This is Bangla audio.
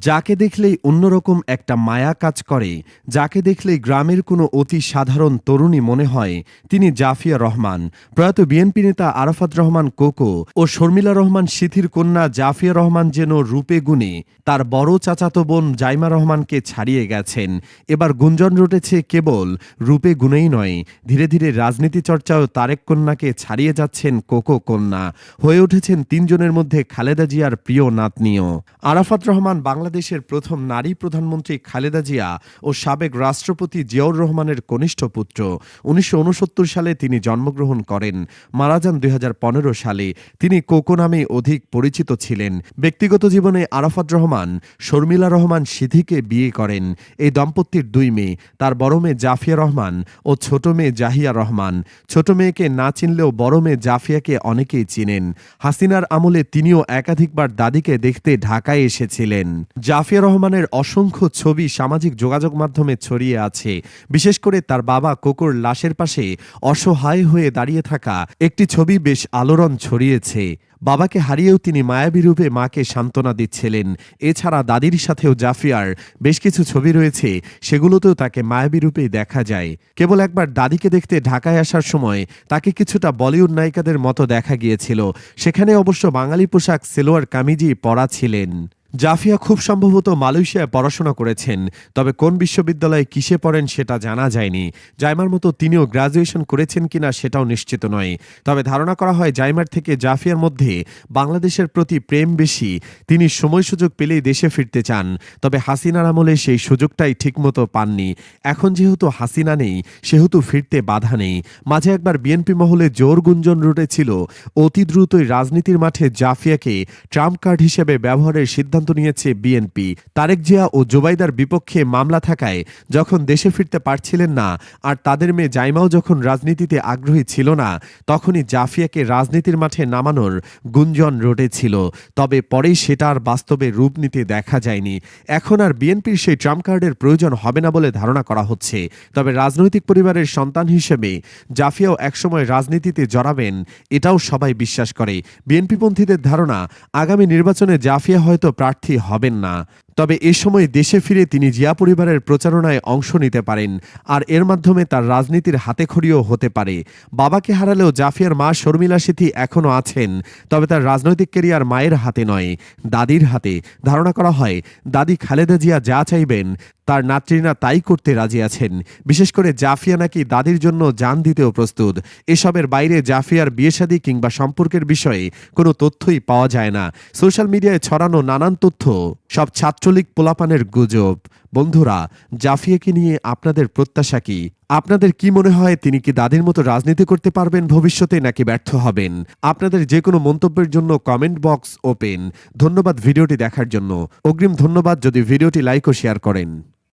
যাকে দেখলেই অন্যরকম একটা মায়া কাজ করে, যাকে দেখলেই গ্রামের কোনো অতি সাধারণ তরুণী মনে হয়, তিনি জাফিয়া রহমান। প্রয়াত বিএনপি নেতা আরাফাত রহমান কোকো ও শর্মিলা রহমান সিথির কন্যা জাফিয়া রহমান যেন রূপে গুণে, তার বড় চাচাতো বোন জাইমা রহমানকে ছাড়িয়ে গেছেন। এবার গুঞ্জন রটেছে কেবল রূপে গুণেই নয়, ধীরে ধীরে রাজনীতি চর্চাও তারেক কন্যাকে ছাড়িয়ে যাচ্ছেন কোকো কন্যা। হয়ে উঠেছেন তিনজনের মধ্যে খালেদা জিয়ার প্রিয় নাতনিও। আরাফাত রহমান বাংলাদেশের প্রথম নারী প্রধানমন্ত্রী খালেদা জিয়া ও সাবেক রাষ্ট্রপতি জিয়াউর রহমানের কনিষ্ঠ পুত্র। উনিশশো উনসত্তর সালে তিনি জন্মগ্রহণ করেন। মারা যান দুই হাজার পনেরো সালে। তিনি কোকো নামে অধিক পরিচিত ছিলেন। ব্যক্তিগত জীবনে আরাফাত রহমান, শর্মিলা রহমান সিদ্ধিকে বিয়ে করেন। এই দম্পতির দুই মেয়ে, তার বড় মেয়ে জাফিয়া রহমান ও ছোট মেয়ে জাহিয়া রহমান। ছোট মেয়েকে না চিনলেও বড় মেয়ে জাফিয়াকে অনেকেই চিনেন। হাসিনার আমলে তিনিও একাধিকবার দাদিকে দেখতে ঢাকায় এসেছিলেন। জাফিয়া রহমানের অসংখ্য ছবি সামাজিক যোগাযোগ মাধ্যমে ছড়িয়ে আছে। বিশেষ করে তার বাবা কোকোর লাশের পাশে অসহায় হয়ে দাঁড়িয়ে থাকা একটি ছবি বেশ আলোড়ন ছড়িয়েছে। বাবাকে হারিয়েও তিনি মায়াবী রূপে মাকে সান্ত্বনা দিচ্ছিলেন। এছাড়া দাদির সাথেও জাফিয়ার বেশ কিছু ছবি রয়েছে, সেগুলোতেও তাকে মায়াবী রূপেই দেখা যায়। কেবল একবার দাদিকে দেখতে ঢাকায় আসার সময় তাকে কিছুটা বলিউড নায়িকাদের মতো দেখা গিয়েছিল। সেখানে অবশ্য বাঙালি পোশাক সেলোয়ার কামিজি পরা ছিলেন। জাফিয়া খুব সম্ভবত মালয়েশিয়ায় পড়াশোনা করেছেন, তবে কোন বিশ্ববিদ্যালয়ে কিসে পড়েন সেটা জানা যায়নি। জাইমার মতো তিনিও গ্রাজুয়েশন করেছেন কিনা সেটাও নিশ্চিত নয়। তবে ধারণা করা হয় জাইমার থেকে জাফিয়ার মধ্যে বাংলাদেশের প্রতি প্রেম বেশি। তিনি সময় সুযোগ পেলেই দেশে ফিরতে চান, তবে হাসিনার আমলে সেই সুযোগটাই ঠিকমতো পাননি। এখন যেহেতু হাসিনা নেই, সেহেতু ফিরতে বাধা নেই। মাঝে একবার বিএনপি মহলে জোর গুঞ্জন রুটেছিল। অতি দ্রুতই রাজনীতির মাঠে জাফিয়াকে ট্রাম্প কার্ড হিসেবে ব্যবহারের সিদ্ধান্ত নিয়েছে বিএনপি। তারেক জিয়া ও জোবাইদার বিপক্ষে মামলা থাকায় যখন দেশে ফিরতে পারছিলেন না আর তাদের মেয়ে জাইমাও যখন রাজনীতিতে আগ্রহী ছিল না, তখনই জাফিয়াকে রাজনীতির মাঠে নামানোর গুঞ্জন রটেছিল। তবে পরেই সেটা আর বাস্তবে রূপ নিতে দেখা যায়নি। এখন আর বিএনপির সেই ট্রাম্প কার্ডের প্রয়োজন হবে না বলে ধারণা করা হচ্ছে। তবে রাজনৈতিক পরিবারের সন্তান হিসেবে জাফিয়াও একসময় রাজনীতিতে জড়াবেন, এটাও সবাই বিশ্বাস করে। বিএনপিপন্থীদের ধারণা, আগামী নির্বাচনে জাফিয়া হয়তো প্রার্থী হবেন না। তবে এ সময় দেশে ফিরে তিনি জিয়া পরিবারের প্রচারণায় অংশ নিতে পারেন, আর এর মাধ্যমে তার রাজনীতির হাতেখড়িও হতে পারে। বাবাকে হারালেও জাফিয়ার মা শর্মিলা সেথী এখনও আছেন, তবে তার রাজনৈতিক কেরিয়ার মায়ের হাতে নয়, দাদির হাতে। ধারণা করা হয়, দাদি খালেদা জিয়া যা চাইবেন, তার নাতৃনা তাই করতে রাজি আছেন। বিশেষ করে জাফিয়া নাকি দাদির জন্য জান দিতেও প্রস্তুত। এসবের বাইরে জাফিয়ার বিয়েশাদী কিংবা সম্পর্কের বিষয়ে কোনো তথ্যই পাওয়া যায় না। সোশ্যাল মিডিয়ায় ছড়ানো নানান তথ্য। সব ছাত্রলীগ পোলাপানের গুজব। বন্ধুরা, জাফিয়াকে নিয়ে আপনাদের প্রত্যাশা কি? আপনাদের কি মনে হয় তিনি কি দাদির মতো রাজনীতি করতে পারবেন ভবিষ্যতে নাকি ব্যর্থ হবেন? আপনাদের যে কোনো মন্তব্যের জন্য কমেন্ট বক্স ওপেন। ধন্যবাদ ভিডিওটি দেখার জন্য। অগ্রিম ধন্যবাদ যদি ভিডিওটি লাইক ও শেয়ার করেন।